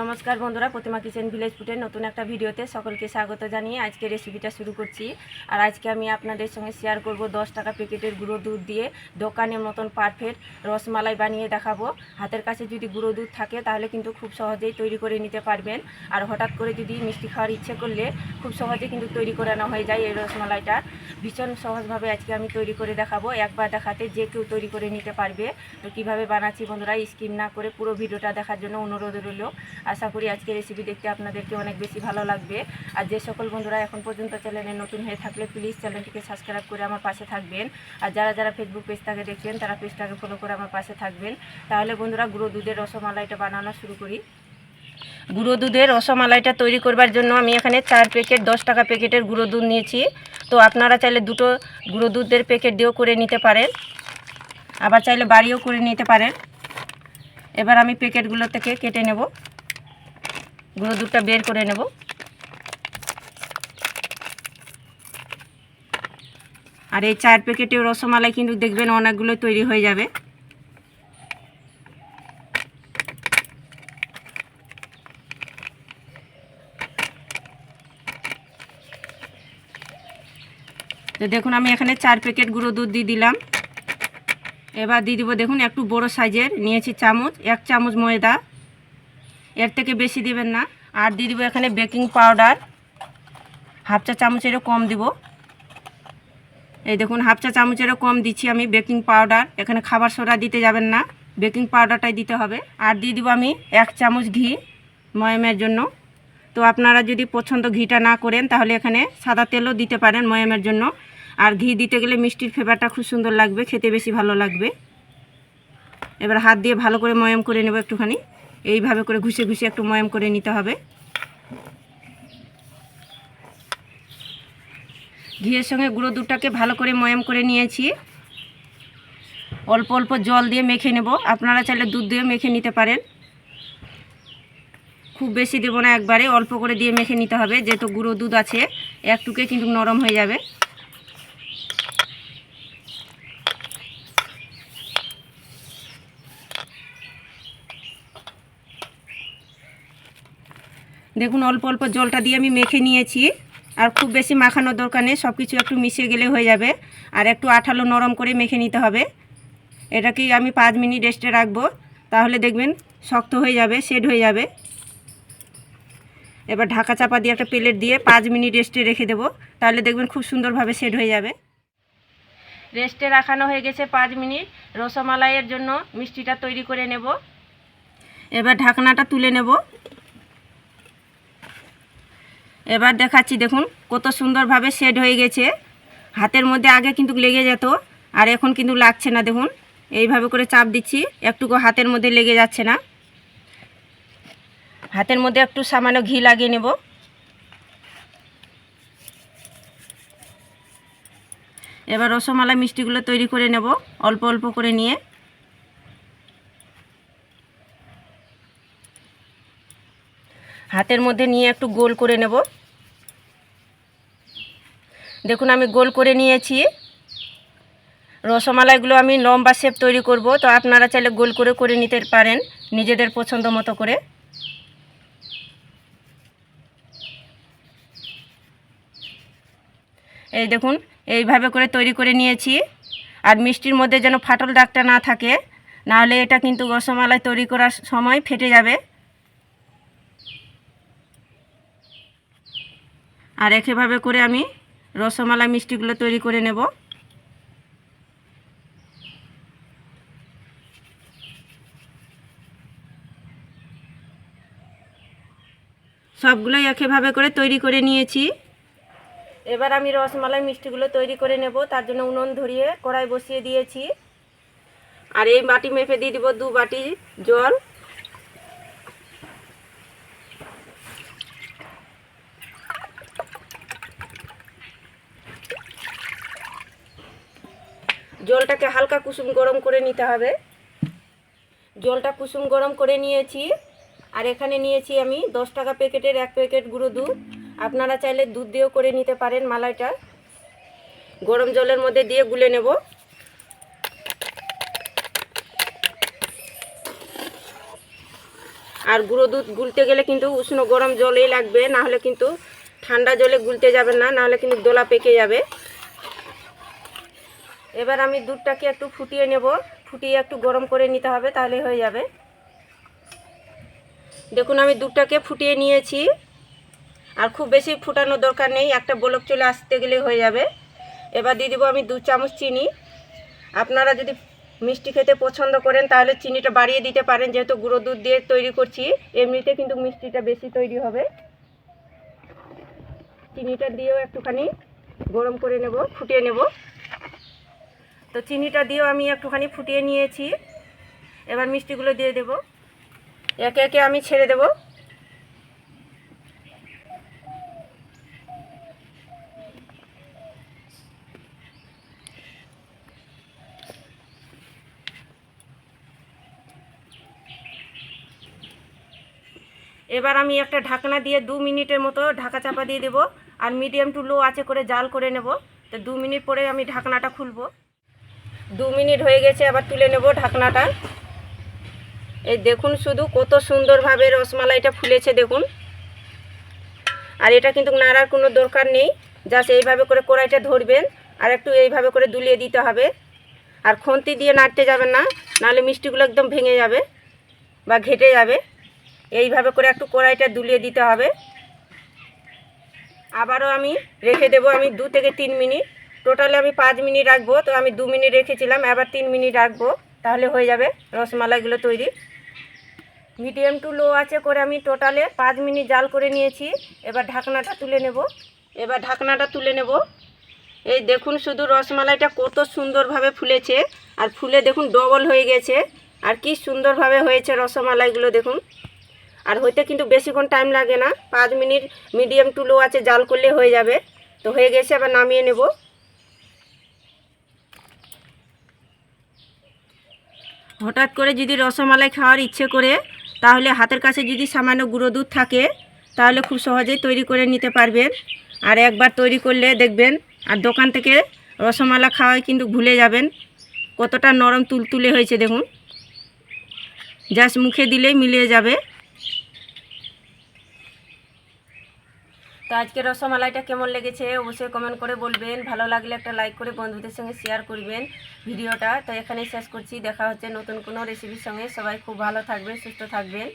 নমস্কার বন্ধুরা, প্রতিমা kitchen village ফুডের নতুন একটা ভিডিওতে সকলকে স্বাগত জানিয়ে আজকে রেসিপিটা শুরু করছি। আর আজকে আমি আপনাদের সঙ্গে শেয়ার করব দশ টাকা প্যাকেটের গুঁড়ো দুধ দিয়ে দোকানের মতন পারফেক্ট রসমালাই বানিয়ে দেখাবো। হাতের কাছে যদি গুঁড়ো দুধ থাকে, তাহলে কিন্তু খুব সহজেই তৈরি করে নিতে পারবেন। আর হঠাৎ করে যদি মিষ্টি খাওয়ার ইচ্ছে করলে, খুব সহজে কিন্তু তৈরি করে নেওয়া হয়ে যায় এই রসমালাইটা। ভীষণ সহজভাবে আজকে আমি তৈরি করে দেখাবো। একবার দেখাতে যে কেউ তৈরি করে নিতে পারবে। তো কীভাবে বানাচ্ছি বন্ধুরা, স্কিম না করে পুরো ভিডিওটা দেখার জন্য অনুরোধ রইল। আশা করি আজকে রেসিপি দেখতে আপনাদেরকে অনেক বেশি ভালো লাগবে। আর যে সকল বন্ধুরা এখন পর্যন্ত চ্যানেলে নতুন হয়ে থাকলে প্লিজ চ্যানেলটিকে সাবস্ক্রাইব করে আমার পাশে থাকবেন। আর যারা যারা ফেসবুক পেজটাকে দেখছেন, তারা পেজটাকে ফলো করে আমার পাশে থাকবেন। তাহলে বন্ধুরা গুঁড়ো দুধের রসমালাইটা বানানো শুরু করি। গুঁড়ো দুধের রসমালাইটা তৈরি করবার জন্য আমি এখানে চার প্যাকেট, দশ টাকা প্যাকেটের গুঁড়ো দুধ নিয়েছি। তো আপনারা চাইলে দুটো গুঁড়ো দুধের প্যাকেট দিয়েও করে নিতে পারেন। আবার চাইলে বাড়িও করে নিতে পারেন। এবার আমি প্যাকেটগুলো থেকে কেটে নেব। গুঁড়ো দুধটা বের করে নেব। আর এই চার প্যাকেটে রসমালাই কিন্তু দেখবেন অনেকগুলো তৈরি হয়ে যাবে। তো দেখুন, আমি এখানে চার প্যাকেট গুঁড়ো দুধ দিয়ে দিলাম। এবার দিয়ে দিব, দেখুন, একটু বড় সাইজের নিয়েছি চামচ, এক চামচ ময়দা। এর থেকে বেশি দিবেন না। আর দিয়ে দিব এখানে বেকিং পাউডার। হাফ চা চামচেরও কম দিব। এই দেখুন, হাফ চা চামচেরও কম দিচ্ছি আমি বেকিং পাউডার। এখানে খাবার সোডা দিতে যাবেন না। বেকিং পাউডারটাই দিতে হবে। আর দিয়ে দিব আমি এক চামচ ঘি ময়মের জন্য। তো আপনারা যদি পছন্দ ঘিটা না করেন, তাহলে এখানে সাদা তেলও দিতে পারেন ময়মের জন্য। আর ঘি দিতে গেলে মিষ্টির ফ্লেভারটা খুব সুন্দর লাগবে, খেতে বেশি ভালো লাগবে। এবার হাত দিয়ে ভালো করে ময়ম করে নেব একটুখানি। এইভাবে করে ঘুষে ঘুষে একটু ময়ম করে নিতে হবে। ঘিয়ের সঙ্গে গুঁড়ো দুধটাকে ভালো করে ময়ম করে নিয়েছি। অল্প অল্প জল দিয়ে মেখে নেব। আপনারা চাইলে দুধ দিয়ে মেখে নিতে পারেন। খুব বেশি দেবো না একবারে, অল্প করে দিয়ে মেখে নিতে হবে। যেহেতু গুঁড়ো দুধ আছে, একটুকে কিন্তু নরম হয়ে যাবে। দেখুন, অল্প অল্প জলটা দিয়ে আমি মেখে নিয়েছি। আর খুব বেশি মাখানোর দরকার নেই সব কিছু একটু মিশিয়ে গেলে হয়ে যাবে। আর একটু আঠালো নরম করে মেখে নিতে হবে। এটাকেই আমি পাঁচ মিনিট রেস্টে রাখব। তাহলে দেখবেন শক্ত হয়ে যাবে সেট হয়ে যাবে। এবার ঢাকা চাপা দিয়ে একটা প্লেট দিয়ে পাঁচ মিনিট রেস্টে রেখে দেবো। তাহলে দেখবেন খুব সুন্দরভাবে সেট হয়ে যাবে। রেস্টে রাখানো হয়ে গেছে পাঁচ মিনিট। রসমালাইয়ের জন্য মিষ্টিটা তৈরি করে নেব। এবার ঢাকনাটা তুলে নেব। এবার দেখাচ্ছি, দেখুন, কত সুন্দরভাবে সেট হয়ে গেছে। হাতের মধ্যে আগে কিন্তু লেগে যেত, আর এখন কিন্তু লাগছে না, দেখুন। এইভাবে করে চাপ দিচ্ছি, একটুকু হাতের মধ্যে লেগে যাচ্ছে না। হাতের মধ্যে একটু সামান্য ঘি লাগিয়ে নেব। এবার রসমালাই মিষ্টিগুলো তৈরি করে নেব, অল্প অল্প করে নিয়ে। হাতের মধ্যে নিয়ে একটু গোল করে নেব। দেখুন, আমি গোল করে নিয়েছি। রসমালাইগুলো আমি লম্বা শেপ তৈরি করব, তো আপনারা চাইলে গোল করে করে নিতে পারেন নিজেদের পছন্দ মতো করে। এই দেখুন, এইভাবে করে তৈরি করে নিয়েছি। আর মিষ্টির মধ্যে যেন ফাটল দাগটা না থাকে, নাহলে এটা কিন্তু রসমালাই তৈরি করার সময় ফেটে যাবে। আর একইভাবে করে আমি রসমালাই মিষ্টিগুলো তৈরি করে নেব। সবগুলোই একইভাবে করে তৈরি করে নিয়েছি। এবার আমি রসমালাই মিষ্টিগুলো তৈরি করে নেব, তার জন্য উনুন ধরিয়ে কড়াই বসিয়ে দিয়েছি। আর এই বাটি মেপে দিয়ে দিব দু বাটি জল। জলটাকে হালকা কুসুম গরম করে নিতে হবে। জলটা কুসুম গরম করে নিয়েছি। আর এখানে নিয়েছি আমি দশ টাকা প্যাকেটের এক প্যাকেট গুঁড়ো দুধ। আপনারা চাইলে দুধ দিয়েও করে নিতে পারেন মালাইটা। গরম জলের মধ্যে দিয়ে গুলে নেব। আর গুঁড়ো দুধ গুলতে গেলে কিন্তু উষ্ণ গরম জলেই লাগবে না হলে কিন্তু ঠান্ডা জলে গুলতে যাবে না, নাহলে কিন্তু দোলা পেকে যাবে। এবার আমি দুধটাকে একটু ফুটিয়ে নেব। ফুটিয়ে একটু গরম করে নিতে হবে, তাহলে হয়ে যাবে। দেখুন, আমি দুধটাকে ফুটিয়ে নিয়েছি। আর খুব বেশি ফুটানোর দরকার নেই, একটা বলক চলে আসতে গেলে হয়ে যাবে। এবার দিয়ে দেবো আমি দু চামচ চিনি। আপনারা যদি মিষ্টি খেতে পছন্দ করেন, তাহলে চিনিটা বাড়িয়ে দিতে পারেন, যেহেতু গুঁড়ো দুধ দিয়ে তৈরি করছি। এমনিতে কিন্তু মিষ্টিটা বেশি তৈরি হবে। চিনিটা দিয়েও একটুখানি গরম করে নেব, ফুটিয়ে নেব। তো চিনিটা দিয়েও আমি একটুখানি ফুটিয়ে নিয়েছি। এবার মিষ্টিগুলো দিয়ে দেব। একে একে আমি ছেড়ে দেব। এবার আমি একটা ঢাকনা দিয়ে দু মিনিটের মতো ঢাকা চাপা দিয়ে দেবো। আর মিডিয়াম টু লো আছে করে জাল করে নেব। তো দু মিনিট পরে আমি ঢাকনাটা খুলবো। দু মিনিট হয়ে গেছে, আবার তুলে নেব ঢাকনাটা। এই দেখুন শুধু কত সুন্দরভাবে রসমালাইটা ফুলেছে, দেখুন। আর এটা কিন্তু নাড়ার কোনো দরকার নেই, জাস্ট এইভাবে করে কড়াইটা ধরবেন, আর একটু এইভাবে করে দুলিয়ে দিতে হবে। আর খন্তি দিয়ে নাড়তে যাবেন না, নাহলে মিষ্টিগুলো একদম ভেঙে যাবে বা ঘেটে যাবে। এইভাবে করে একটু কড়াইটা দুলিয়ে দিতে হবে। আবারও আমি রেখে দেবো আমি দু থেকে তিন মিনিট। টোটালে আমি পাঁচ মিনিট রাখব, তো আমি দু মিনিট রেখেছিলাম, এবার তিন মিনিট রাখব, তাহলে হয়ে যাবে রসমালাইগুলো তৈরি। মিডিয়াম টু লো আছে করে আমি টোটালে পাঁচ মিনিট জাল করে নিয়েছি, এবার ঢাকনাটা তুলে নেব। এবার ঢাকনাটা তুলে নেব। এই দেখুন শুধু রসমালাইটা কত সুন্দরভাবে ফুলেছে, আর ফুলে দেখুন ডবল হয়ে গেছে, আর কি সুন্দরভাবে হয়েছে রসমালাইগুলো দেখুন। আর হইতে কিন্তু বেশিক্ষণ টাইম লাগে না, পাঁচ মিনিট মিডিয়াম টু লো আছে, জাল করলে হয়ে যাবে। তো হয়ে গেছে আবার নামিয়ে নেব। হঠাৎ করে যদি রসমালাই খাওয়ার ইচ্ছে করে, তাহলে হাতের কাছে যদি সামান্য গুঁড়ো দুধ থাকে, তাহলে খুব সহজেই তৈরি করে নিতে পারবেন। আর একবার তৈরি করলে দেখবেন, আর দোকান থেকে রসমালা খাওয়াই কিন্তু ভুলে যাবেন। কতটা নরম তুলতুলে হয়েছে দেখুন। জাস্ট মুখে দিলেই মিলিয়ে যাবে। তো আজকে রসমালাইটা কেমন লেগেছে অবশ্যই কমেন্ট করে বলবেন। ভালো লাগলে একটা লাইক করে বন্ধুদের সঙ্গে শেয়ার করবেন ভিডিওটা। তো এখানেই শেষ করছি। দেখা হচ্ছে নতুন কোনো রেসিপির সঙ্গে। সবাই খুব ভালো থাকবেন, সুস্থ থাকবেন।